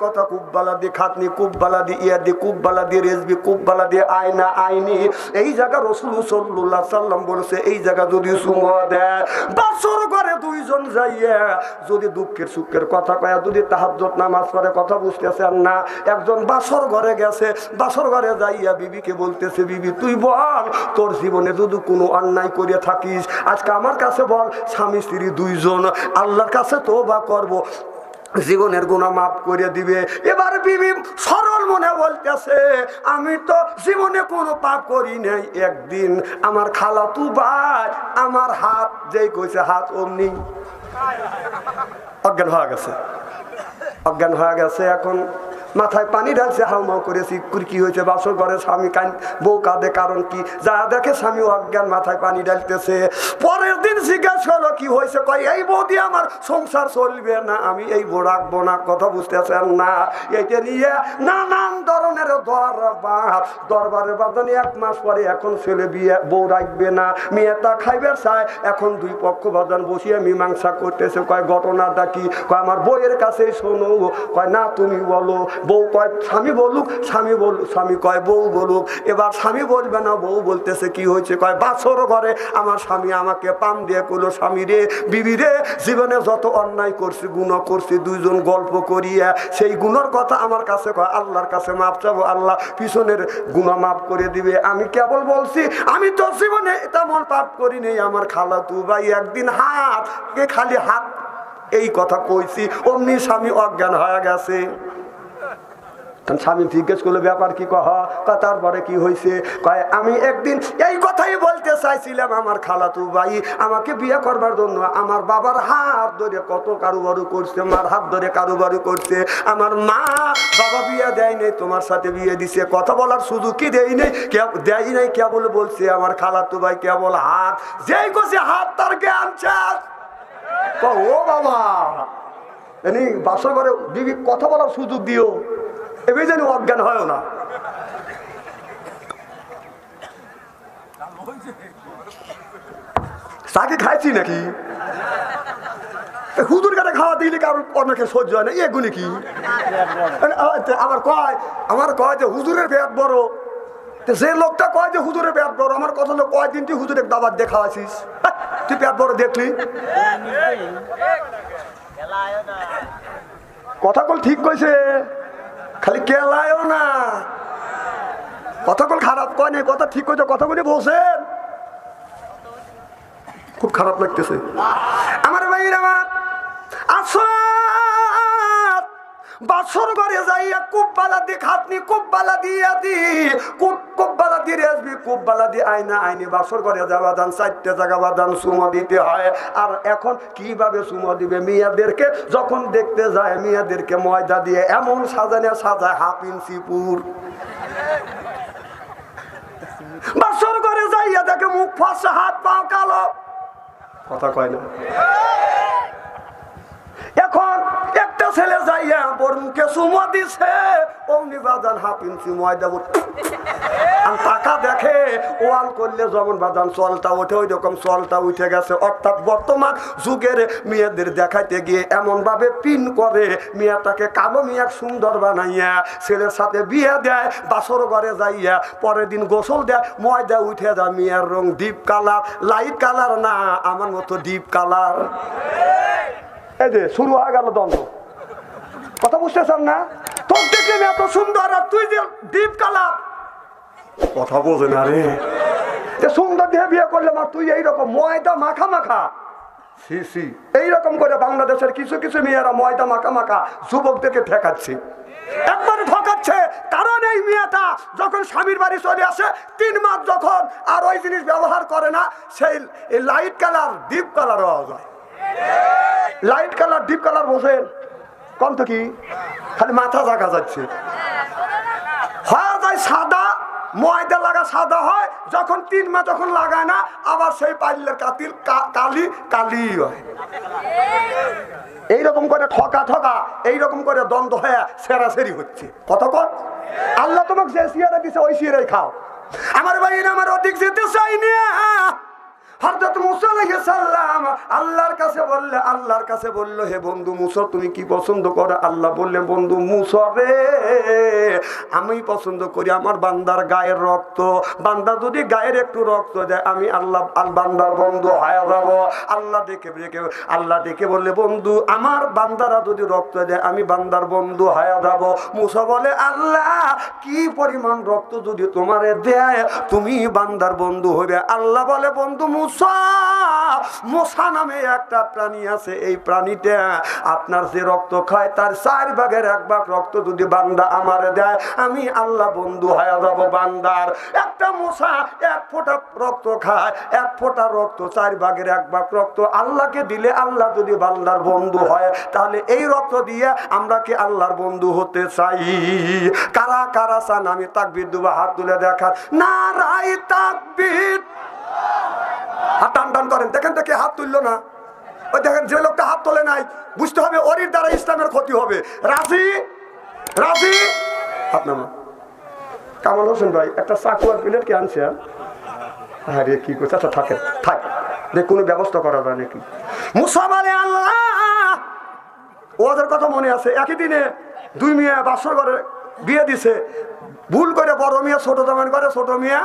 কথা যদি দুঃখের সুখের কথা কয়া, যদি তাহাজ্জত নামাজ পড়ে, কথা বুঝতেছেন না, একজন বাসর ঘরে গেছে, বাসর ঘরে যাইয়া বিবিকে বলতেছে, বিবি, তুই বল, তোর জীবনে যদি কোনো অন্যায় করে থাকিস, আজকে আমার কাছে বল, স্বামী, স্ত্রী দুইজন, আল্লাহর কাছে তো বা করব। জীবনের গুণা মাফ করে দিবে। এবার বিবি সরল মনে বলতেছে, আমি তো জীবনে কোনো পাপ করি নাই একদিন। আমার খালা তু ভাই, আমার হাত যেই কইছে, হাত অমনি। অজ্ঞান হয়ে গেছে। অজ্ঞান হয়ে গেছে এখন। মাথায় পানি ঢালছে হাউমাউ করেছি কি হয়েছে, বাসর ঘরে স্বামী কান বউ কাঁদে, কারণ কি? যা দেখে স্বামী অজ্ঞান, মাথায় পানি ঢালতেছে। পরের দিন জিজ্ঞেস হলো, কি হয়েছে? কয়, এই বৌদি আমার সংসার চলবে না, আমি এই বউ রাখব না। কথা বুঝতেছেন না। এইটা নিয়ে নানান ধরনের দরবার দরবারের বাদনে এক মাস পরে এখন ছেলে বিয়ে, বউ রাখবে না। মেয়েটা খাইবে, চায়, এখন দুই পক্ষ বাদন বসিয়ে মীমাংসা করতেছে। কয়, ঘটনাটা কি? কয়, আমার বইয়ের কাছে শোনো। কয়, না, তুমি বলো। বউ কয়, স্বামী বলুক, স্বামী বল স্বামী কয়, বউ বলুক। এবার স্বামী বলবে না, বউ বলতেছে, কি হয়েছে? কয়, বাছর ঘরে আমার স্বামী আমাকে পাম দিয়ে করল স্বামী রে, বিবি রে, জীবনে যত অন্যায় করছি গুণ করছি, দুইজন গল্প করিয়া সেই গুণর কথা আমার কাছে কয়, আল্লাহর কাছে মাপ চাবো, আল্লাহ পিছনের গুণ মাপ করে দিবে। আমি কেবল বলছি, আমি তো জীবনে তেমন পাপ করি নেই, আমার খালা তু ভাই একদিন হাত খালি হাত, এই কথা কইছি, অমনি স্বামী অজ্ঞান হয়ে গেছে। তখন স্বামী জিজ্ঞেস করল, ব্যাপার কি কহ? তা তারপরে কি হয়েছে কয়, আমি একদিন এই কথাই বলতে চাইছিলাম আমার খালাতু ভাই, আমাকে বিয়ে করবার জন্য। আমার বাবার হাত ধরে কত কারুবারু করছে, মার হাত ধরে কারুবারু করছে। আমার মা বাবা বিয়ে দেয় নাই, তোমার সাথে বিয়ে দিছে। কথা বলার সুযোগ কি দেয় নেই দেয় নাই, কেবল বলছে, আমার খালাতু ভাই কেবল হাত, যেই করছে হাত তার জ্ঞান চাষ ও বাবা, এনি বাসর ঘরে দিবি কথা বলার সুযোগ দিও। এবার যেন অজ্ঞান হয় না। চাকে খাইছি নাকি? হুদুর কাটে খাওয়া দিলে কারোর অনেকে সহ্য হয় না এগুলি কি? মানে, আ, তে আমার কয় আমার কয় যে হুজুরের পেট বড়। যে লোকটা কয় যে হুজুরের পেট বড় আমার কথা হলো কয় দিন তুই হুজুরের দাবার দেখা আছিস তুই পেট বড় দেখলি? কথা কল ঠিক কইছে? খালি কেলায়ও না। কথা খারাপ কয় নাই, কথা ঠিক কথা বলে বলছেন। খুব খারাপ লাগতেছে। আমার ভাই আমার, আসো। বাসর ঘরে যাইয়া কুব্বালা দি খাতনি কুব্বালা দিয়া দি কুব- কুব্বালা দি রেসবি কুব্বালা দি আইনা আইনি বাসর ঘরে যাওয়া দান, চারটে জায়গা বাদান সুমো দিতে হয়। আর এখন কীভাবে সুমো দিবে? মিয়াদেরকে যখন দেখতে যায়, মিয়াদেরকে ময়দা দিয়ে এমন সাজানে সাজায়, হাফ ইঞ্চি পুর। বাসর ঘরে যাইয়া দেখে মুখ ফাঁসা, হাত পাও কালো। কথা কয় না। এখন ছেলে যাইয়া ওর মুখে সুমো দিছে। অমনি বাজান হাফ ইঞ্চি ময়দা উঠ আর টাকা দেখে ওয়াল করলে যেমন বাজান চলটা ওঠে ওই রকম চলটা উঠে গেছে। অর্থাৎ বর্তমান যুগের মেয়েদের দেখাইতে গিয়ে এমন ভাবে পিন করে মেয়েটাকে কালো মেয়ে সুন্দর বানাইয়া ছেলের সাথে বিয়ে দেয়, বাসর ঘরে যাইয়া পরের দিন গোসল দেয়, ময়দা উঠে যায় মেয়ের রং ডিপ কালার, লাইট কালার না, আমার মতো ডিপ কালার। এই যে শুরু হয়ে গেল দ্বন্দ্ব। কথা বুঝতেছেন না? তোর দেখলেন এত সুন্দর আর তুই যে ডিপ কালার। কথা বোঝে না রে। যে সুন্দর দিয়ে বিয়ে করলাম আর তুই এইরকম ময়দা মাখা মাখা। সি সি এইরকম করে বাংলাদেশের কিছু কিছু মেয়েরা ময়দা মাখা মাখা যুবকদেরকে ঠেকাচ্ছে। একবারে ঠকাচ্ছে কারণ এই মেয়েটা যখন স্বামীর বাড়ি চলে আসে তিন মাস যখন আর ওই জিনিস ব্যবহার করে না সেই লাইট কালার ডিপ কালার হওয়া যায়। লাইট কালার ডিপ কালার বোঝেন? তো কি? খালি মাথা জাগা যাচ্ছে। হয়ে যায় সাদা, ময়দা লাগা সাদা হয়, যখন তিন মাস যখন লাগায় না, আবার সেই পাইলের কাতিল, কা- কালি কালি হয়। এইরকম করে ঠকা ঠকা, এইরকম করে দ্বন্দ্ব হয়ে সেরাসেরি হচ্ছে। কতক্ষণ আল্লাহ তোমাকে যে সিয়ারা দিছে, ওই সিয়ারাই খাও। আমার ভাই আমার অধিক যেতে চাই না। মুসা আল্লাহর কাছে বললে, আল্লাহর কাছে বলল, হে বন্ধু তুমি কি পছন্দ করো? আল্লাহ বললে বন্ধু মুসা রে আমি পছন্দ করি। আমার বান্দার গায়ের রক্ত, বান্দা যদি গায়ের একটু রক্ত দেয়, আমি আল্লাহ, আল বান্দার বন্ধু হয়ে যাব। আল্লাহ দেখে ডেকে, আল্লাহ ডেকে বললে, বন্ধু, আমার বান্দারা যদি রক্ত দেয়, আমি বান্দার বন্ধু হায়া যাব। মুসা বলে, আল্লাহ, কি পরিমাণ রক্ত যদি তোমারে দেয়, তুমি বান্দার বন্ধু হবে আল্লাহ বলে, বন্ধু মুসা নামে একটা প্রাণী আছে, এই প্রাণীটা আপনার যে রক্ত খায়, তার চার ভাগের এক ভাগ রক্ত যদি বান্দা আমারে দেয়, আমি আল্লাহ বন্ধু হয়ে যাব বান্দার। একটা এক ফোঁটা রক্ত খায়, এক ফোঁটা রক্ত, চার ভাগের এক ভাগ রক্ত আল্লাহকে দিলে আল্লাহ যদি বান্দার বন্ধু হয়, তাহলে এই রক্ত দিয়ে আমরা কি আল্লাহর বন্ধু হতে চাই? কারা কারা চান? আমি তাকবির দুবা হাত তুলে দেখার না রাই তাকবির। হাত টান টান করেন। দেখেন কে হাত তুললো না। ওই দেখেন, যে লোকটা হাত তোলে নাই, বুঝতে হবে ওরির দ্বারা ইসলামের ক্ষতি হবে। রাজি? রাজি? হাত নামা কামাল হোসেন ভাই, একটা চাকু আর প্লেট কি আনছে হ্যাঁ? রে কি করছে আচ্ছা থাকে থাক। দেখ কোনো ব্যবস্থা করা যায় নাকি? মুসামালে আল্লাহ! ওদের কথা মনে আছে। একই দিনে দুই মিয়া বাসর করে বিয়ে দিছে। ভুল করে বড় মিয়া, ছোট জামান করে ছোট মিয়া।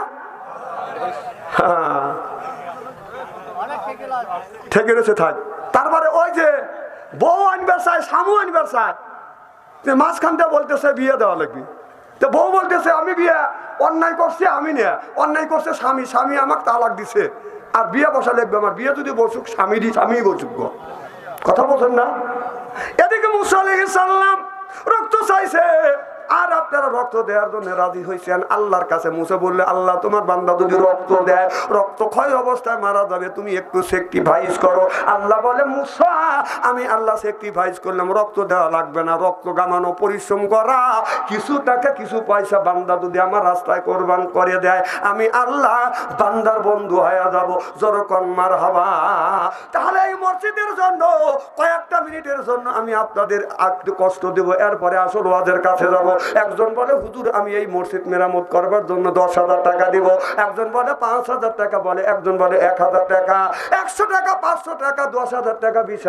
হ্যাঁ। ঠেকে রয়েছে থাক তারপরে ওই যে বউ আনবার চায় সামু আনবার চায় যে মাঝখান দিয়ে বলতেছে বিয়ে দেওয়া লাগবে। তো বউ বলতেছে, আমি বিয়ে, অন্যায় করছে, আমি নিয়ে। অন্যায় করছে স্বামী স্বামী আমাকে তালাক দিছে। আর বিয়ে বসা লাগবে আমার। বিয়ে যদি বসুক, স্বামীরই স্বামী বসুক। কথা বলছেন না? এদিকে মুসা সালাম রক্ত চাইছে। আপনারা রক্ত দেওয়ার জন্য রাজি হয়েছেন আল্লাহর কাছে মুছে বললে, আল্লাহ তোমার বান্দা যদি রক্ত দেয়, রক্ত ক্ষয় অবস্থায় মারা যাবে, তুমি একটু সেক্টিভাইজ করো। আল্লাহ বলে, মুসা, আমি আল্লাহ সেক্টিভাইজ করলাম, রক্ত দেওয়া লাগবে না, রক্ত গামানো, পরিশ্রম করা। কিছু টাকা, কিছু পয়সা বান্দা যদি আমার রাস্তায় কোরবান করে দেয়, আমি আল্লাহ বান্দার বন্ধু হয়ে যাব। জরকন মার হবা তাহলে এই মসজিদের জন্য, কয়েকটা মিনিটের জন্য আমি আপনাদের একটু কষ্ট দেব, এরপরে আসল ওয়াজের কাছে যাব। একজন বলে, হুজুর, আমি এই মসজিদ মেরামত করবার জন্য দশ হাজার টাকা দিব। একজন বলে, পাঁচ হাজার টাকা। বলে, একজন বলে, এক হাজার টাকা। একশো টাকা, পাঁচশো টাকা, দশ হাজার টাকা, বিশ